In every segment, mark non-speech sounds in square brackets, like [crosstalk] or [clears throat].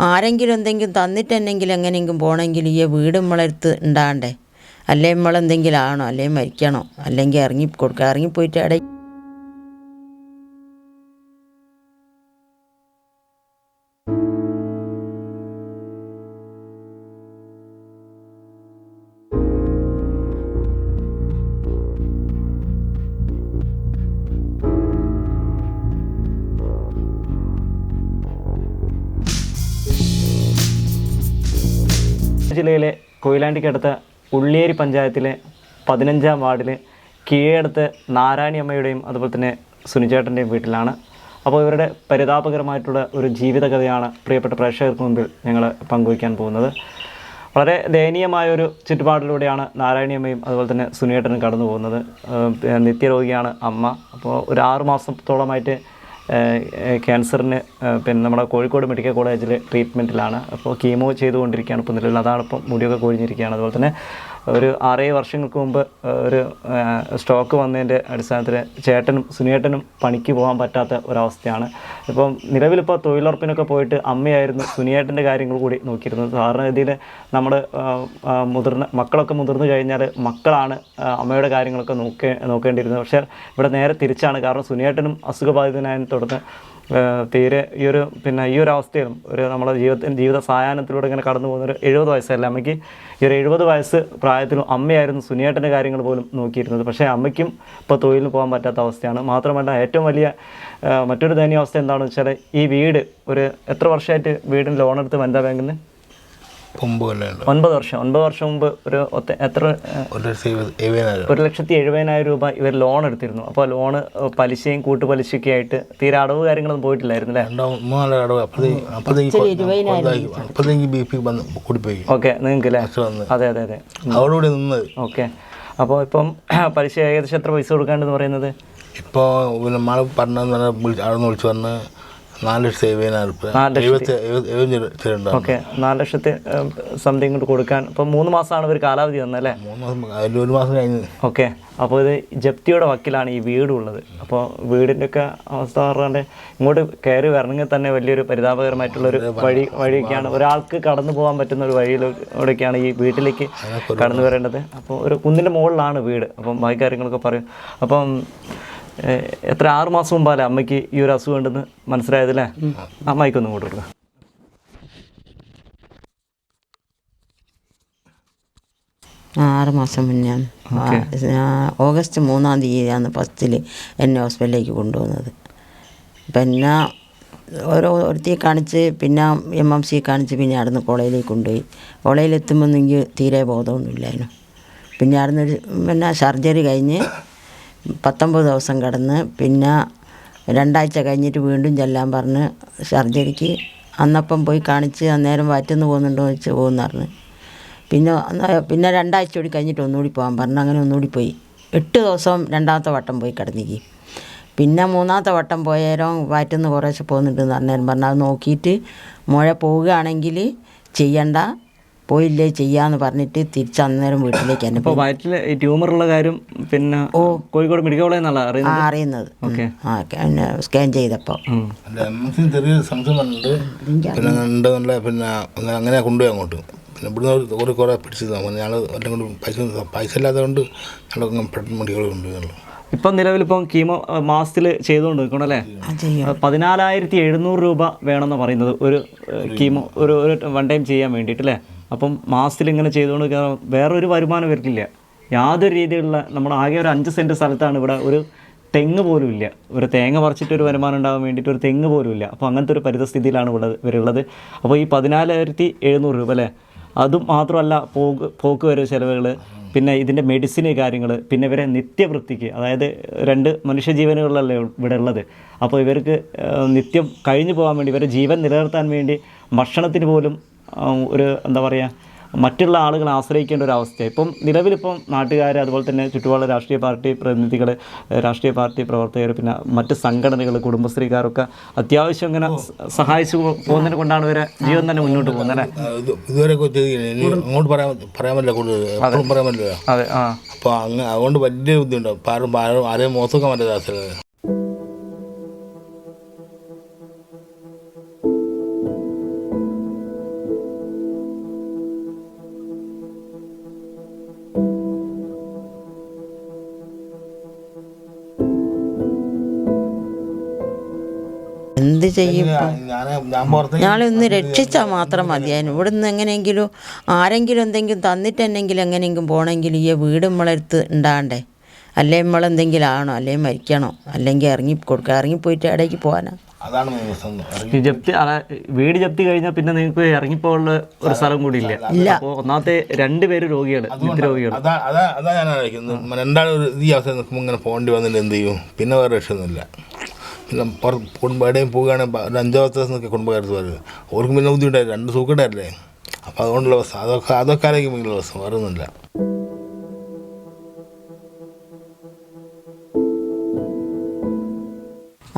ആരെങ്കിലും എന്തെങ്കിലും തന്നിട്ടെന്നെങ്കിലും എങ്ങനെയെങ്കിലും പോകണമെങ്കിൽ ഈ വീട് നമ്മളെടുത്ത് ഉണ്ടാകണ്ടേ അല്ലേ നമ്മളെന്തെങ്കിലും ആണോ അല്ലെങ്കിൽ മരിക്കണോ? അല്ലെങ്കിൽ ഇറങ്ങി കൊടുക്കുക ഇറങ്ങിപ്പോയിട്ട് അവിടെ ജില്ലയിലെ കൊയിലാണ്ടിക്കടുത്ത ഉള്ളിയേരി പഞ്ചായത്തിലെ പതിനഞ്ചാം വാർഡിൽ നാരായണി അമ്മയുടെയും അതുപോലെ തന്നെ സുനിചേട്ടന്റെയും വീട്ടിലാണ്. അപ്പോൾ ഇവരുടെ പരിതാപകരമായിട്ടുള്ള ഒരു ജീവിതകഥയാണ് പ്രിയപ്പെട്ട പ്രേക്ഷകർക്ക് മുമ്പിൽ ഞങ്ങൾ പങ്കുവയ്ക്കാൻ പോകുന്നത്. വളരെ ദയനീയമായ ഒരു ചുറ്റുപാടിലൂടെയാണ് നാരായണിയമ്മയും അതുപോലെ തന്നെ സുനിയേട്ടനും കടന്നു പോകുന്നത് നിത്യരോഗിയാണ് അമ്മ. അപ്പോൾ ഒരു ആറു മാസത്തോളമായിട്ട് ഏഹ് ക്യാൻസറിന് പിന്നെ നമ്മുടെ കോഴിക്കോട് മെഡിക്കൽ കോളേജിൽ ട്രീറ്റ്മെന്റിലാണ് അപ്പോൾ കീമോ ചെയ്തുകൊണ്ടിരിക്കുകയാണ് ഇപ്പോൾ നിലവിൽ. അതാണ് ഇപ്പം മുടിയൊക്കെ കൊഴിഞ്ഞിരിക്കുകയാണ്. അതുപോലെ തന്നെ ഒരു ആറേഴ് വർഷങ്ങൾക്ക് മുമ്പ് ഒരു സ്റ്റോക്ക് വന്നതിന്റെ അടിസ്ഥാനത്തിൽ ചേട്ടനും സുനിയേട്ടനും പണിക്ക് പോകാൻ പറ്റാത്ത ഒരവസ്ഥയാണ്. ഇപ്പം നിലവിലിപ്പോൾ തൊഴിലുറപ്പിനൊക്കെ പോയിട്ട് അമ്മയായിരുന്നു സുനിയേട്ടന്റെ കാര്യങ്ങൾ കൂടി നോക്കിയിരുന്നത്. സാധാരണഗതിയിൽ നമ്മൾ മുതിർന്ന മക്കളൊക്കെ മുതിർന്നു കഴിഞ്ഞാൽ മക്കളാണ് അമ്മയുടെ കാര്യങ്ങളൊക്കെ നോക്കേ നോക്കേണ്ടിയിരുന്നത്. പക്ഷേ ഇവിടെ നേരെ തിരിച്ചാണ്. കാരണം സുനിയേട്ടനും അസുഖബാധിതനായതിനെ തുടർന്ന് തീരെ ഈ ഒരു പിന്നെ ഈ ഒരു അവസ്ഥയിലും ഒരു നമ്മുടെ ജീവിത ജീവിത സായാഹ്നത്തിലൂടെ ഇങ്ങനെ കടന്നു പോകുന്ന ഒരു എഴുപത് വയസ്സല്ല അമ്മയ്ക്ക്? ഈ ഒരു എഴുപത് വയസ്സ് പ്രായത്തിലും അമ്മയായിരുന്നു സുനിയേട്ടന്റെ കാര്യങ്ങൾ പോലും നോക്കിയിരുന്നത്. പക്ഷേ അമ്മയ്ക്കും ഇപ്പോൾ തൊഴിലിന് പോകാൻ പറ്റാത്ത അവസ്ഥയാണ്. മാത്രമല്ല ഏറ്റവും വലിയ മറ്റൊരു ദയനീയ അവസ്ഥ എന്താണെന്ന് വെച്ചാൽ ഈ വീട് ഒരു എത്ര വർഷമായിട്ട് വീടിന് ലോൺ എടുത്ത് വനിതാ ബാങ്കിൽ നിന്ന് ഒൻപത് വർഷം. ഒൻപത് വർഷം മുമ്പ് ഒരു എത്ര ഒരു ലക്ഷത്തി എഴുപത് എഴുപതിനായിരം രൂപ ഇവർ ലോൺ എടുത്തിരുന്നു. അപ്പോൾ ലോണ് പലിശയും കൂട്ടുപലിശയൊക്കെ ആയിട്ട് തീരെ അടവ് കാര്യങ്ങളൊന്നും പോയിട്ടില്ലായിരുന്നു ഓക്കെ നിങ്ങൾക്ക് അല്ലേ അതെ അതെ അതെ. ഓക്കെ. അപ്പോൾ ഇപ്പം [clears throat] പലിശ ഏകദേശം എത്ര പൈസ കൊടുക്കാണ്ടെന്ന് പറയുന്നത്? ഇപ്പോൾ പിന്നെ മഴ പറഞ്ഞെന്ന് പറഞ്ഞാൽ വിളിച്ച് അവിടെ നിന്ന് വിളിച്ച് പറഞ്ഞ് നാല് ലക്ഷത്തി എഴുപതിനായിരം ഓക്കെ. നാല് ലക്ഷത്തി സംതിങ് കൊണ്ട് കൊടുക്കാൻ. ഇപ്പം മൂന്ന് മാസമാണ് ഇവർ കാലാവധി തന്നല്ലേ ഒരു മാസം കഴിഞ്ഞ്. ഓക്കെ. അപ്പോൾ ഇത് ജപ്തിയുടെ വക്കിലാണ് ഈ വീട് ഉള്ളത്. അപ്പോൾ വീടിന്റെ ഒക്കെ അവസ്ഥ പറഞ്ഞാൽ ഇങ്ങോട്ട് കയറി വരണമെങ്കിൽ തന്നെ വലിയൊരു പരിതാപകരമായിട്ടുള്ളൊരു വഴി വഴിയൊക്കെയാണ്. ഒരാൾക്ക് കടന്നു പോകാൻ പറ്റുന്ന ഒരു വഴിയിലൂടെയൊക്കെയാണ് ഈ വീട്ടിലേക്ക് കടന്നു വരേണ്ടത്. അപ്പോൾ ഒരു കുന്നിന്റെ മുകളിലാണ് വീട്. അപ്പം ബാക്കി കാര്യങ്ങളൊക്കെ പറയും. അപ്പം എത്ര ആറ് മാസം മുമ്പാലേ അമ്മയ്ക്ക് ഈ ഒരു അസുഖം ഉണ്ടെന്ന് മനസ്സിലായതല്ലേ? അമ്മയ്ക്കൊന്നും കൂടെ കൊടുക്കുക ആറ് മാസം മുന്നേ ഓഗസ്റ്റ് മൂന്നാം തീയതിയാണ് ഫസ്റ്റിൽ എന്നെ ഹോസ്പിറ്റലിലേക്ക് കൊണ്ടുവന്നത് പിന്നെ ഓരോ ഒരുത്തി കാണിച്ച് പിന്നെ എം എം സി കാണിച്ച് പിന്നെ അവിടുന്ന് കോളേജിലേക്ക് കൊണ്ടുപോയി. കോളേജിലെത്തുമ്പോൾ എനിക്ക് തീരെ ബോധമൊന്നുമില്ലായിരുന്നു. പിന്നെ അവിടുന്ന് ഒരു പിന്നെ സർജറി കഴിഞ്ഞ് പത്തൊമ്പത് ദിവസം കിടന്ന് പിന്നെ രണ്ടാഴ്ച കഴിഞ്ഞിട്ട് വീണ്ടും ചെല്ലാൻ പറഞ്ഞ് സർജറിക്ക് അന്നപ്പം പോയി കാണിച്ച് അന്നേരം വയറ്റുന്ന് പോകുന്നുണ്ടോ എന്ന് വെച്ച് പോകുന്നു പറഞ്ഞ്. പിന്നെ പിന്നെ രണ്ടാഴ്ച കൂടി കഴിഞ്ഞിട്ട് ഒന്നുകൂടി പോകാൻ പറഞ്ഞു. അങ്ങനെ ഒന്നുകൂടി പോയി. എട്ട് ദിവസം രണ്ടാമത്തെ വട്ടം പോയി കിടന്നിക്ക്. പിന്നെ മൂന്നാമത്തെ വട്ടം പോയേരം വയറ്റുന്ന് കുറേശ്ശെ പോകുന്നുണ്ടെന്ന് പറഞ്ഞേരം പറഞ്ഞു. അത് നോക്കിയിട്ട് മുഴ പോവുകയാണെങ്കിൽ ചെയ്യണ്ട. പോയില്ലേ ചെയ്യാന്ന് പറഞ്ഞിട്ട് തിരിച്ച് അന്നേരം വീട്ടിലേക്ക് തന്നെ ഇപ്പോൾ വയറ്റിൽ ഈ ട്യൂമറുള്ള കാര്യം പിന്നെ ഓ. കോഴിക്കോട് മെഡിക്കൽ കോളേജ് നിന്നുള്ള ആ അറിയുന്നത്. ആ പിന്നെ സ്കാൻ ചെയ്തപ്പോൾ സംശയം പിന്നെ നല്ല പിന്നെ അങ്ങനെ കൊണ്ടുപോയി അങ്ങോട്ട്. പിന്നെ ഇവിടുന്ന് ഒരു കുറേ കുറേ പിടിച്ചത് ഞങ്ങൾ എല്ലാം കൊണ്ട് പൈസ പൈസ ഇല്ലാത്തത് കൊണ്ട് ഞങ്ങൾ പെട്ടെന്ന് മെഡിക്കൽ കൊണ്ടുപോയി ഇപ്പം കീമോ മാസത്തിൽ ചെയ്തുകൊണ്ട് നിൽക്കണല്ലേ ആ ചെയ്യും. പതിനാലായിരത്തി എഴുന്നൂറ് രൂപ വേണമെന്ന് പറയുന്നത്. ഒരു കീമോ ഒരു ഒരു വൺ ടൈം ചെയ്യാൻ വേണ്ടിയിട്ട് അല്ലേ? അപ്പം മാസത്തിൽ ഇങ്ങനെ ചെയ്തുകൊണ്ട് വേറൊരു വരുമാനം വരില്ല യാതൊരു രീതിയിലുള്ള നമ്മൾ ആകെ ഒരു അഞ്ച് സെന്റ് സ്ഥലത്താണ് ഇവിടെ ഒരു തെങ്ങ് പോലും ഇല്ല. ഒരു തേങ്ങ പറിച്ചിട്ട് ഒരു വരുമാനം ഉണ്ടാകാൻ വേണ്ടിയിട്ട് ഒരു തെങ്ങ് പോലും ഇല്ല. അപ്പോൾ അങ്ങനത്തെ ഒരു പരിതസ്ഥിതിയിലാണ് ഉള്ളത് ഇവരുള്ളത്. അപ്പോൾ ഈ പതിനാലായിരത്തി എഴുന്നൂറ് രൂപ അല്ലേ? അതും മാത്രമല്ല പോക്ക് പോക്ക് വരവ് ചിലവുകൾ പിന്നെ ഇതിന്റെ മെഡിസിന് കാര്യങ്ങൾ പിന്നെ ഇവരെ നിത്യവൃത്തിക്ക് അതായത് രണ്ട് മനുഷ്യജീവനുകളല്ലേ ഇവിടെ ഉള്ളത്. അപ്പോൾ ഇവർക്ക് നിത്യം കഴിഞ്ഞു പോകാൻ വേണ്ടി ഇവരെ ജീവൻ നിലനിർത്താൻ വേണ്ടി ഭക്ഷണത്തിന് പോലും ഒരു എന്താ പറയുക മറ്റുള്ള ആളുകൾ ആശ്രയിക്കേണ്ട ഒരു അവസ്ഥ ഇപ്പം നിലവിലിപ്പം നാട്ടുകാർ അതുപോലെ തന്നെ ചുറ്റുപാടുള്ള രാഷ്ട്രീയ പാർട്ടി പ്രതിനിധികൾ രാഷ്ട്രീയ പാർട്ടി പ്രവർത്തകർ പിന്നെ മറ്റ് സംഘടനകൾ കുടുംബശ്രീക്കാരൊക്കെ അത്യാവശ്യം ഇങ്ങനെ സഹായിച്ചു പോകുന്നതിനെ കൊണ്ടാണ് ഇവരെ ജീവൻ തന്നെ മുന്നോട്ട് പോകുന്നത് അല്ലേ? ഇതുവരെ ചെയ്തില്ല ഇനി അങ്ങോട്ട് പറയാൻ പറയാൻ പറ്റില്ല പറയാൻ പറ്റില്ല. അതെ ആ. അപ്പോൾ അങ്ങനെ അതുകൊണ്ട് വലിയ ബുദ്ധിമുട്ടാണ് ആരും ആരും ആരെയും മോശക്കാൻ പറ്റാത്ത അവസ്ഥ ചെയ്യും ഇപ്പം ഞാൻ ഞാൻ പുറത്തേക്ക് ഞങ്ങളൊന്ന് രക്ഷിച്ചാൽ മാത്രം മതിയായിരുന്നു ഇവിടെ നിന്ന് എങ്ങനെയെങ്കിലും ആരെങ്കിലും എന്തെങ്കിലും തന്നിട്ടെന്നെങ്കിലും എങ്ങനെയെങ്കിലും പോകണമെങ്കിൽ ഈ വീട് നമ്മളെടുത്ത് ഉണ്ടാകണ്ടേ അല്ലേ നമ്മളെന്തെങ്കിലും ആണോ അല്ലേ മരിക്കണോ? അല്ലെങ്കിൽ ഇറങ്ങി കൊടുക്കുക ഇറങ്ങിപ്പോയിട്ട് ഇടയ്ക്ക് പോകാനാ അതാണ് ജപ്തി വീട് ജപ്തി കഴിഞ്ഞാൽ പിന്നെ നിങ്ങൾക്ക് ഇറങ്ങിപ്പോകാനുള്ള ഒരു സ്ഥലം കൂടി ഇല്ല. അപ്പോൾ ഒന്നാമത്തെ രണ്ടുപേര് രോഗികൾ നിത്യരോഗികൾ അതാ അതാ അതാ ഞാൻ ആലോചിക്കുന്നത്. ഒരു ഈ അവസരം നിൽക്കുമ്പോൾ ഇങ്ങനെ പോകേണ്ടി വന്നിട്ട് എന്ത് ചെയ്യും? പിന്നെ വേറെ രക്ഷയൊന്നുമില്ല. പുറത്ത് കുടുംബം എവിടെയും പോവുകയാണെങ്കിൽ ഒരു അഞ്ചാമത്തെ ദിവസം നിൽക്കുക കുടുംബക്കാരത്ത് പറയുന്നത് അവർക്കും പിന്നെ ബുദ്ധിമുട്ടായി. രണ്ട് സൂക്കട്ടല്ലേ അപ്പോൾ അതുകൊണ്ടുള്ള അവസ്ഥ. അതൊക്കെ അതൊക്കെ ആലോചിക്കുമ്പോൾ അവസ്ഥ. വേറെ ഒന്നുമില്ല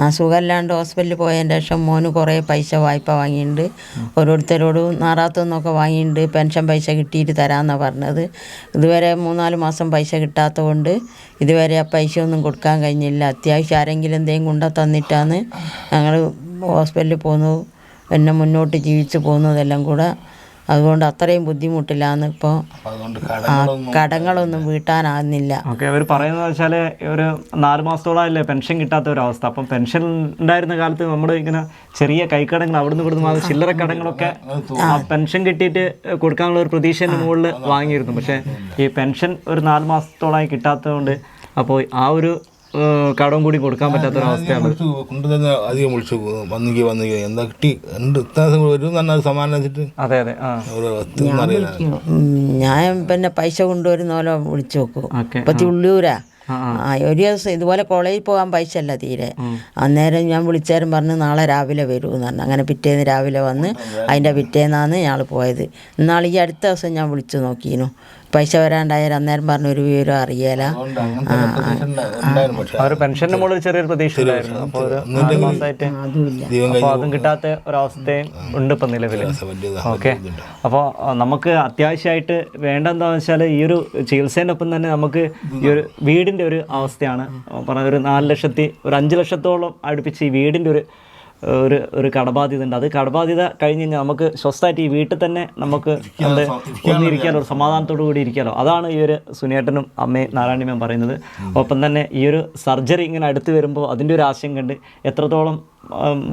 ആ സുഖമില്ലാണ്ട് ഹോസ്പിറ്റലിൽ പോയതിന്റെ ശേഷം മോന് കുറേ പൈസ വായ്പ വാങ്ങിയിട്ടുണ്ട്. ഓരോരുത്തരോടും നാറാത്തുനിന്നൊക്കെ വാങ്ങിയിട്ടുണ്ട്. പെൻഷൻ പൈസ കിട്ടിയിട്ട് തരാമെന്നാണ് പറഞ്ഞത്. ഇതുവരെ മൂന്നാൽ മാസം പൈസ കിട്ടാത്തതുകൊണ്ട് ഇതുവരെ ആ പൈസ ഒന്നും കൊടുക്കാൻ കഴിഞ്ഞില്ല. അത്യാവശ്യം ആരെങ്കിലും എന്തെങ്കിലും കൊണ്ട തന്നിട്ടാണ് ഞങ്ങൾ ഹോസ്പിറ്റലിൽ പോകുന്നു പിന്നെ മുന്നോട്ട് ജീവിച്ച് പോകുന്നതെല്ലാം കൂടെ അതുകൊണ്ട് അത്രയും ബുദ്ധിമുട്ടില്ലാന്ന് ഇപ്പോൾ കടങ്ങളൊന്നും വീട്ടാനാകുന്നില്ല. ഓക്കെ അവർ പറയുന്നത് വെച്ചാൽ ഒരു നാല് മാസത്തോളമല്ലേ പെൻഷൻ കിട്ടാത്ത ഒരു അവസ്ഥ. അപ്പം പെൻഷൻ ഉണ്ടായിരുന്ന കാലത്ത് നമ്മൾ ഇങ്ങനെ ചെറിയ കൈക്കടങ്ങൾ അവിടുന്ന് ഇവിടുന്ന് ചില്ലറ കടങ്ങളൊക്കെ ആ പെൻഷൻ കിട്ടിയിട്ട് കൊടുക്കാനുള്ള ഒരു പ്രതീക്ഷേന്റെ മുകളിൽ വാങ്ങിയിരുന്നു. പക്ഷേ ഈ പെൻഷൻ ഒരു നാല് മാസത്തോളമായി കിട്ടാത്തതുകൊണ്ട് അപ്പോൾ ആ ഒരു കടവും കൂടി കൊടുക്കാൻ പറ്റാത്ത ഒരു അവസ്ഥയാണ്. വിളിച്ചു കൊണ്ടുതന്നെ അധികം വിളിച്ചു. വന്നിക്ക് വന്നിക്ക്. എന്താ കിട്ടി? എന്ത് വരും തന്നെ അത് സമാനം അതെ ഞാൻ പിന്നെ പൈസ കൊണ്ടുവരുന്ന പോലെ വിളിച്ചു നോക്കും. പത്തി ഇപ്പൊ ആ, ആ ഒരു ദിവസം ഇതുപോലെ കോളേജിൽ പോകാൻ പൈസ അല്ല തീരെ അന്നേരം ഞാൻ വിളിച്ചാലും പറഞ്ഞ് നാളെ രാവിലെ വരൂ എന്ന് പറഞ്ഞു. അങ്ങനെ പിറ്റേന്ന് രാവിലെ വന്ന് അതിന്റെ പിറ്റേന്നാണ് ഞങ്ങൾ പോയത്. എന്നാൽ ഈ അടുത്ത ദിവസം ഞാൻ വിളിച്ചു നോക്കിയിരുന്നു പൈസ വരാണ്ടായാലും അന്നേരം പറഞ്ഞ ഒരു വിവരം അറിയേല. ഒരു പെൻഷന്റെ മുകളിൽ ചെറിയൊരു പ്രതീക്ഷ ഉണ്ടായിരുന്നു. അപ്പോൾ ഒരു നാല് മാസമായിട്ട് അതുമില്ല. ദൈവം അപ്പോൾ അതും കിട്ടാത്ത ഒരവസ്ഥയും ഉണ്ട് ഇപ്പം നിലവിൽ. ഓക്കെ. അപ്പോൾ നമുക്ക് അത്യാവശ്യമായിട്ട് വേണ്ടെന്താണെന്ന് വെച്ചാൽ ഈ ഒരു ചികിത്സേന്റെ ഒപ്പം തന്നെ നമുക്ക് ഈ ഒരു വീടിന്റെ ഒരു അവസ്ഥയാണ്. പറഞ്ഞ ഒരു നാല് ലക്ഷത്തി ഒരു അഞ്ച് ലക്ഷത്തോളം അടുപ്പിച്ച് ഈ വീടിന്റെ ഒരു ഒരു ഒരു കടബാധ്യത ഉണ്ട് അത് കടബാധ്യത കഴിഞ്ഞ് കഴിഞ്ഞാൽ നമുക്ക് സ്വസ്ഥമായിട്ട് ഈ വീട്ടിൽ തന്നെ നമുക്ക് എന്ത് ഒന്നിരിക്കാലോ ഒരു സമാധാനത്തോടു കൂടി ഇരിക്കാലോ. അതാണ് ഈ ഒരു സുനേട്ടനും അമ്മയും നാരായണിയമ്മയും പറയുന്നത്. ഒപ്പം തന്നെ ഈ ഒരു സർജറി ഇങ്ങനെ അടുത്ത് വരുമ്പോൾ അതിന്റെ ഒരു ആശയം കണ്ട് എത്രത്തോളം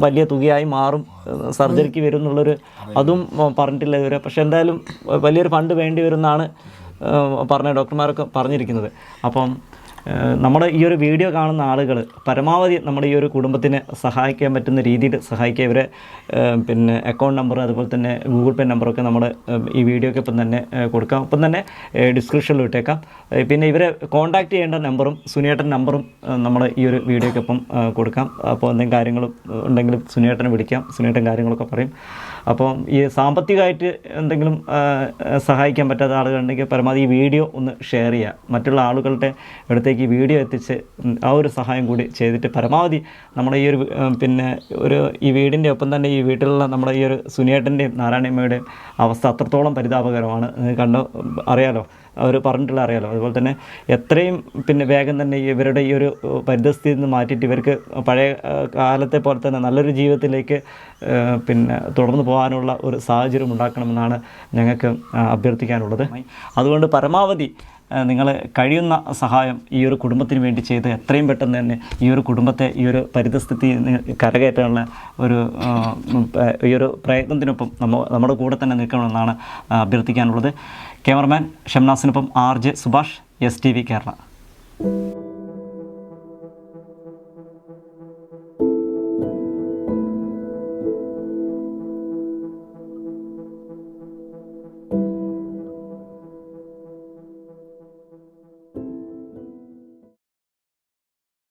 വലിയ തുകയായി മാറും സർജറിക്ക് വരും എന്നുള്ളൊരു അതും പറഞ്ഞിട്ടില്ല ഇതുവരെ. പക്ഷെ എന്തായാലും വലിയൊരു ഫണ്ട് വേണ്ടി വരുമെന്നാണ് പറഞ്ഞ ഡോക്ടർമാരൊക്കെ പറഞ്ഞിരിക്കുന്നത്. അപ്പം നമ്മുടെ ഈ ഒരു വീഡിയോ കാണുന്ന ആളുകൾ പരമാവധി നമ്മുടെ ഈ ഒരു കുടുംബത്തിന് സഹായിക്കാൻ പറ്റുന്ന രീതിയിൽ സഹായിക്കുക. ഇവരെ പിന്നെ അക്കൗണ്ട് നമ്പർ അതുപോലെ തന്നെ ഗൂഗിൾ പേ നമ്പറൊക്കെ നമ്മൾ ഈ വീഡിയോക്ക് ഇപ്പം തന്നെ കൊടുക്കാം. ഒപ്പം തന്നെ ഡിസ്ക്രിപ്ഷനിൽ ഇട്ടേക്കാം. പിന്നെ ഇവരെ കോൺടാക്റ്റ് ചെയ്യേണ്ട നമ്പറും സുനിയേട്ടൻ നമ്പറും നമ്മൾ ഈ ഒരു വീഡിയോക്കൊപ്പം കൊടുക്കാം. അപ്പോൾ എന്തെങ്കിലും കാര്യങ്ങളും ഉണ്ടെങ്കിൽ സുനിയേട്ടനെ വിളിക്കാം. സുനിയേട്ടൻ കാര്യങ്ങളൊക്കെ പറയും. അപ്പം ഈ സാമ്പത്തികമായിട്ട് എന്തെങ്കിലും സഹായിക്കാൻ പറ്റാത്ത ആളുകളുണ്ടെങ്കിൽ പരമാവധി ഈ വീഡിയോ ഒന്ന് ഷെയർ ചെയ്യുക. മറ്റുള്ള ആളുകളുടെ അടുത്തേക്ക് ഈ വീഡിയോ എത്തിച്ച് ആ ഒരു സഹായം കൂടി ചെയ്തിട്ട് പരമാവധി നമ്മുടെ ഈ ഒരു പിന്നെ ഒരു ഈ വീടിന്റെ ഒപ്പം തന്നെ ഈ വീട്ടിലുള്ള നമ്മുടെ ഈ ഒരു സുനിയേട്ടന്റെയും നാരായണമ്മയുടെയും അവസ്ഥ അത്രത്തോളം പരിതാപകരമാണ്. കണ്ടോ? അറിയാലോ? അവർ പറഞ്ഞിട്ടുള്ള അറിയാലോ? അതുപോലെ തന്നെ എത്രയും പിന്നെ വേഗം തന്നെ ഇവരുടെ ഈ ഒരു പരിതസ്ഥിതി പരിതസ്ഥിതിയിൽ നിന്ന് മാറ്റിയിട്ട് ഇവർക്ക് പഴയ കാലത്തെ പോലെ തന്നെ നല്ലൊരു ജീവിതത്തിലേക്ക് പിന്നെ തുടർന്ന് പോകാനുള്ള ഒരു സാഹചര്യം ഉണ്ടാക്കണമെന്നാണ് ഞങ്ങൾക്ക് അഭ്യർത്ഥിക്കാനുള്ളത്. അതുകൊണ്ട് പരമാവധി നിങ്ങൾ കഴിയുന്ന സഹായം ഈ ഒരു കുടുംബത്തിന് വേണ്ടി ചെയ്ത് എത്രയും പെട്ടെന്ന് തന്നെ ഈ ഒരു കുടുംബത്തെ ഈ ഒരു പരിതസ്ഥിതി കരകയറ്റാനുള്ള ഒരു ഈ ഒരു പ്രയത്നത്തിനൊപ്പം നമ്മ നമ്മുടെ കൂടെ തന്നെ നിൽക്കണമെന്നാണ് അഭ്യർത്ഥിക്കാനുള്ളത്. Cameraman ഷംനാസിനൊപ്പം R J Subhash S T V Kerala.